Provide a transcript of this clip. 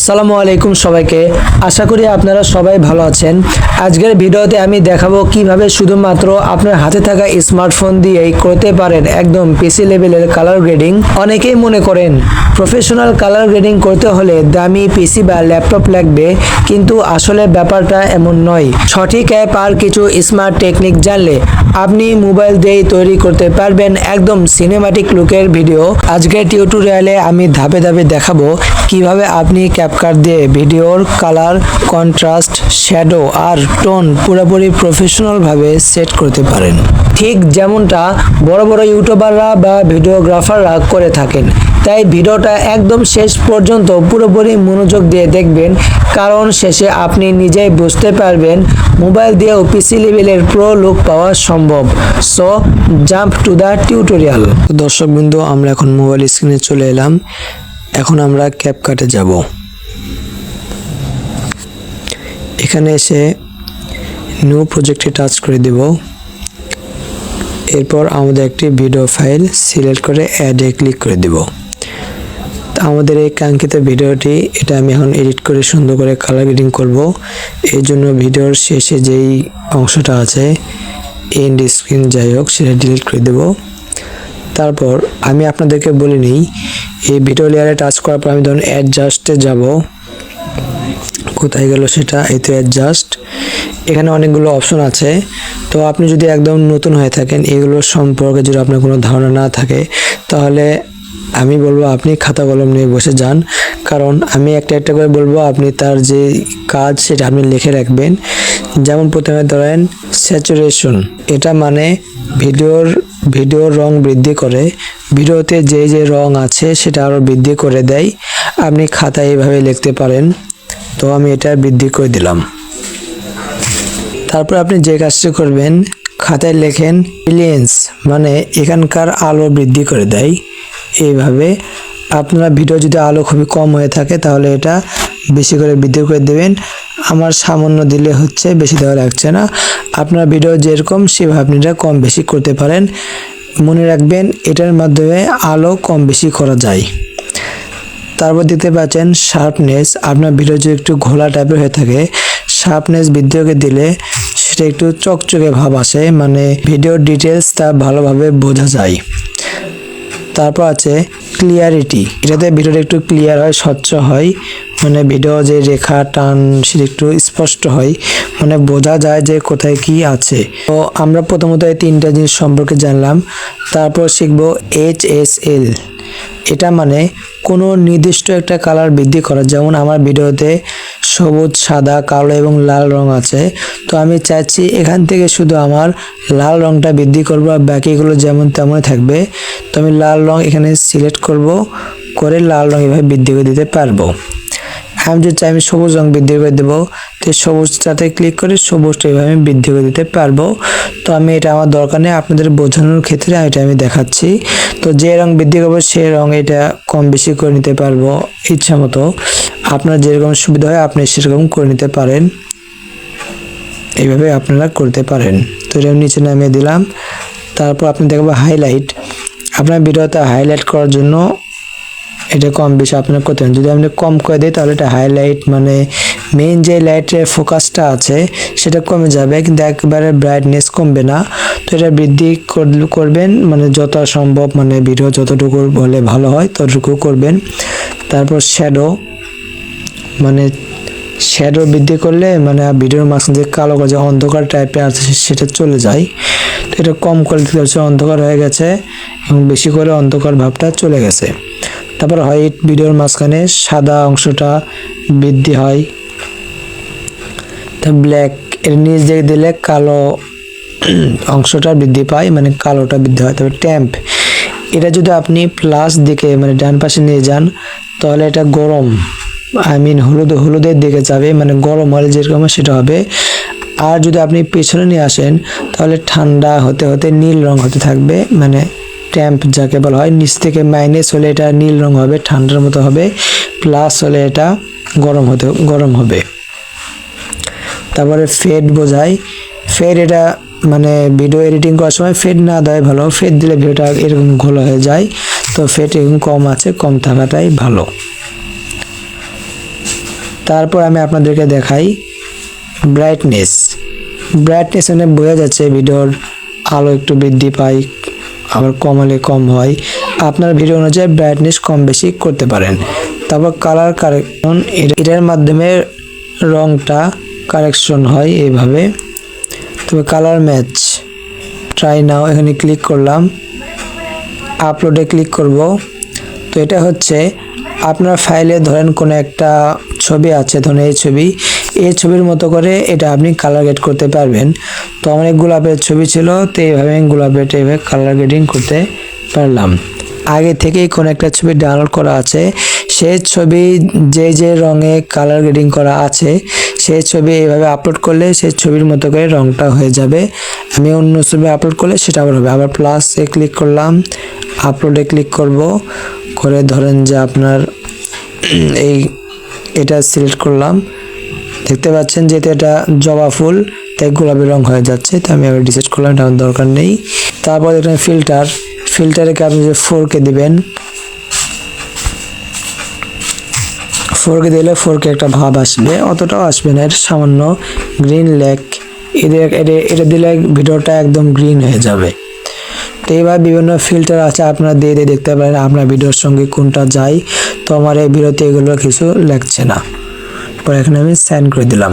আসসালামু আলাইকুম সবাইকে। আশা করি আপনারা সবাই ভালো আছেন। আজকের ভিডিওতে আমি দেখাবো কীভাবে শুধুমাত্র আপনার হাতে থাকা স্মার্টফোন দিয়েই করতে পারেন একদম পিসি লেভেলের কালার গ্রেডিং অনেকেই মনে করেন প্রফেশনাল কালার গ্রেডিং করতে হলে দামি পিসি বা ল্যাপটপ লাগবে, কিন্তু আসলে ব্যাপারটা এমন নয়। সঠিক অ্যাপ আর কিছু স্মার্ট টেকনিক জানলে আপনি মোবাইল দিয়েই তৈরি করতে পারবেন একদম সিনেমাটিক লুকের ভিডিও আজকের টিউটোরিয়ালে আমি ধাপে ধাপে দেখাবো কীভাবে আপনি ক্যাপকাট দিয়ে ভিডিওর কালার, কন্ট্রাস্ট, শ্যাডো আর টোন পুরোপুরি প্রফেশনালভাবে সেট করতে পারেন। ঠিক যেমনটা বড় বড় ইউটিউবাররা বা ভিডিওগ্রাফাররা করে থাকেন। তাই ভিডিওটা একদম শেষ পর্যন্ত পুরোপুরি মনোযোগ দিয়ে দেখবেন, কারণ শেষে আপনি নিজেই বুঝতে পারবেন মোবাইল দিয়েও পিসি লেভেলের প্রো লুক পাওয়া সম্ভব। So, jump to the tutorial. দর্শক বিন্দু আমরা এখন মোবাইল স্ক্রিনে চলে এলাম। এখন আমরা ক্যাপকাটে যাব। এখানে এসে নিউ প্রজেক্টে টাচ করে দেব। এরপর আমাদের একটি ভিডিও ফাইল সিলেক্ট করে অ্যাডে ক্লিক করে দেব। আমাদের এই কাঙ্ক্ষিত ভিডিওটি এটা আমি এখন এডিট করে সুন্দর করে কালার গ্রেডিং করব। এই জন্য ভিডিওর শেষে যেই অংশটা আছে এন্ড স্ক্রিন যাই হোক, সেটা ডিলিট করে দেব। তারপর আমি আপনাদেরকে বলে নিই, এই ভিডিও লেয়ারে টাচ করার পর আমি ধরুন অ্যাডজাস্টে যাব। কোথায় গেল সেটা এই তো অ্যাডজাস্ট এখানে অনেকগুলো অপশন আছে। তো আপনি যদি একদম নতুন হয়ে থাকেন, এগুলো সম্পর্কে যদি আপনার কোনো ধারণা না থাকে, তাহলে আমি বলব আপনি খাতা কলম নিয়ে বসে যান। কারণ আমি একটা একটা করে বলব, আপনি তার যে কাজ সেটা আপনি লিখে রাখবেন। যেমন প্রথমে ধরেন স্যাচুরেশন এটা মানে ভিডিওর ভিডিওর রং বৃদ্ধি করে। ভিডিওতে যে যে রং আছে সেটা আরও বৃদ্ধি করে দেয়। আপনি খাতায় এইভাবে লিখতে পারেন। তো আমি এটা বৃদ্ধি করে দিলাম। তারপর আপনি যে কাজটি করবেন, খাতায় লেখেন ব্রিলিয়েন্স মানে এখানকার আলো বৃদ্ধি করে দেয়। এইভাবে আপনারা ভিডিও যদি আলো খুবই কম হয়ে থাকে, তাহলে এটা বেশি করে বৃদ্ধি করে দেবেন। আমার সামান্য দিলে হচ্ছে বেশি দেওয়া লাগছে না। আপনার ভিডিও যেরকম, সেভাবে আপনি এটা কম বেশি করতে পারেন। মনে রাখবেন, এটার মাধ্যমে আলো কম বেশি করা যায়। তারপর দেখতে পাচ্ছেন শার্পনেস আপনার ভিডিও যদি একটু ঘোলা টাইপের হয়ে থাকে শার্পনেস বৃদ্ধি করে দিলে সেটা একটু চকচকে ভাব আসে মানে ভিডিও ডিটেলস তা ভালোভাবে বোঝা যায়। তারপর আছে ক্লিয়ারিটি এটাতে ভিডিওটা একটু ক্লিয়ার হয়, স্বচ্ছ হয়। মানে ভিডিও যে রেখা, টান, সেটা একটু স্পষ্ট হয়। মানে বোঝা যায় যে কোথায় কি আছে। তো আমরা প্রথমত এই তিনটা জিনিস সম্পর্কে জানলাম। তারপর শিখব এইচ এস এল এটা মানে কোনো নির্দিষ্ট একটা কালার বৃদ্ধি করা। যেমন আমার ভিডিওতে সবুজ, সাদা, কালো এবং লাল রং আছে। তো আমি চাচ্ছি এখান থেকে শুধু আমার লাল রংটা বৃদ্ধি করব আর বাকিগুলো যেমন তেমনই থাকবে। তো আমি লাল রং এখানে সিলেক্ট করব, করে লাল রং এভাবে বৃদ্ধি করে দিতে পারব। আমি যদি চাই আমি সবুজ রং বৃদ্ধি করে দেবো। তো সবুজটাতে ক্লিক করে সবুজটা এভাবে আমি বৃদ্ধি করে দিতে পারব। তো আমি এটা আমার দরকার নেই, আপনাদের বোঝানোর ক্ষেত্রে এটা আমি দেখাচ্ছি। তো যে রং বৃদ্ধি করব সেই রং এটা কম বেশি করে নিতে পারব ইচ্ছা মতো। আপনার যেরকম সুবিধা হয়, আপনি সেরকম করে নিতে পারেন। এইভাবে আপনারা করতে পারেন। তো এটা নিচে নামিয়ে দিলাম। তারপর আপনি দেখব হাইলাইট আপনার ভিডিওতে হাইলাইট করার জন্য এটা কম বেশি আপনার করতে যদি আপনি কম করে দেয়, তাহলে এটা হাইলাইট মানে মেইন যে লাইটের ফোকাসটা আছে, সেটা কমে যাবে। কিন্তু একবারে ব্রাইটনেস কমবে না। তো এটা বৃদ্ধি করবেন। মানে যত সম্ভব মানে ভিডিও যতটুকু হলে ভালো হয়, ততটুকু করবেন। তারপর শ্যাডো মানে শ্যাডো বৃদ্ধি করলে মানে ভিডিওর মাঝখানে যে কালো কালো যে অন্ধকার টাইপের আছে, সেটা চলে যায়। তো এটা কম করে দিতে হচ্ছে, অন্ধকার হয়ে গেছে এবং বেশি করে অন্ধকার ভাবটা চলে গেছে। তারপর হোয়াইট ভিডিওর মাঝখানে সাদা অংশটা বৃদ্ধি হয়। তা ব্ল্যাক এর নিচ দিকে দিলে কালো অংশটা বৃদ্ধি পায় মানে কালোটা বৃদ্ধি হয়। তবে ট্যাম্প এটা যদি আপনি প্লাস দিকে মানে ডান পাশে নিয়ে যান, তাহলে এটা গরম আই মিন হলুদ, হলুদের দিকে যাবে মানে গরম হলে যেরকম সেটা হবে। আর যদি আপনি পেছনে নিয়ে আসেন, তাহলে ঠান্ডা হতে হতে নীল রং হতে থাকবে মানে ট্যাম্প যাকে বলা হয়, নিচ থেকে মাইনাস হলে এটা নীল রং হবে, ঠান্ডার মতো হবে প্লাস হলে এটা গরম হতে, গরম হবে। তারপরে ফেড বোঝায় ফেড এটা মানে ভিডিও এডিটিং করার সময় ফেড না দেয় ভালো। ফেড দিলে ভিডিওটা এরকম ঘোলা হয়ে যায়। তো ফেড এরকম কম আছে, কম থাকাটাই ভালো। তারপর আমি আপনাদেরকে দেখাই ব্রাইটনেস ব্রাইটনেস মানে বোঝা যাচ্ছে ভিডিওর আলো একটু বৃদ্ধি পায় আবার কম হলে কম হয়। আপনার ভিডিও অনুযায়ী ব্রাইটনেস কম বেশি করতে পারেন। তারপর কালার কারেকশন এটার মাধ্যমে রংটা কারেকশন হয় এইভাবে। তবে কালার ম্যাচ ট্রাই নাও এখানে ক্লিক করলাম। আপলোডে ক্লিক করব। তো এটা হচ্ছে, আপনার ফাইলে ধরেন কোনো একটা ছবি আছে, ধরেন এই ছবি এই ছবির মতো করে এটা আপনি কালার গেট করতে পারবেন। তো অনেক গোলাপের ছবি ছিল, তো এইভাবে আমি গোলাপের এইভাবে কালার গ্রেডিং করতে পারলাম। আগে থেকেই কোনো একটা ছবি ডাউনলোড করা আছে সেই ছবি যে যে রঙে কালার গ্রেডিং করা আছে সেই ছবি এইভাবে আপলোড করলে সেই ছবির মতো করে রংটা হয়ে যাবে। আমি অন্য ছবি আপলোড করলে সেটা আবার হবে। আবার প্লাসে ক্লিক করলাম আপলোডে ক্লিক করব, করে ধরেন যে আপনার এই এটা সিলেক্ট করলাম। দেখতে পাচ্ছেন যেহেতু এটা জবা ফুল, তাই গোলাপি রং হয়ে যাচ্ছে তো আমি আবার ডিসাইড করলাম এটা আমার দরকার নেই। তারপর এখানে ফিল্টার ফিল্টারকে আপনি যে ফোরকে দিবেন। ফোরকে দিলে ফোরকে একটা ভাব আসবে, অতটাও আসবে না, এটা সামান্য গ্রিন লেক এদের এটা দিলে ভিডিওটা একদম গ্রিন হয়ে যাবে। তো এবার বিভিন্ন ফিল্টার আছে, আপনারা দিয়ে দিয়ে দেখতে পারেন, আপনার ভিডিওর সঙ্গে কোনটা যায়। তো আমার এই ভিডিওতে এগুলো কিছু লাগছে না। পরে এখানে আমি সাইন করে দিলাম।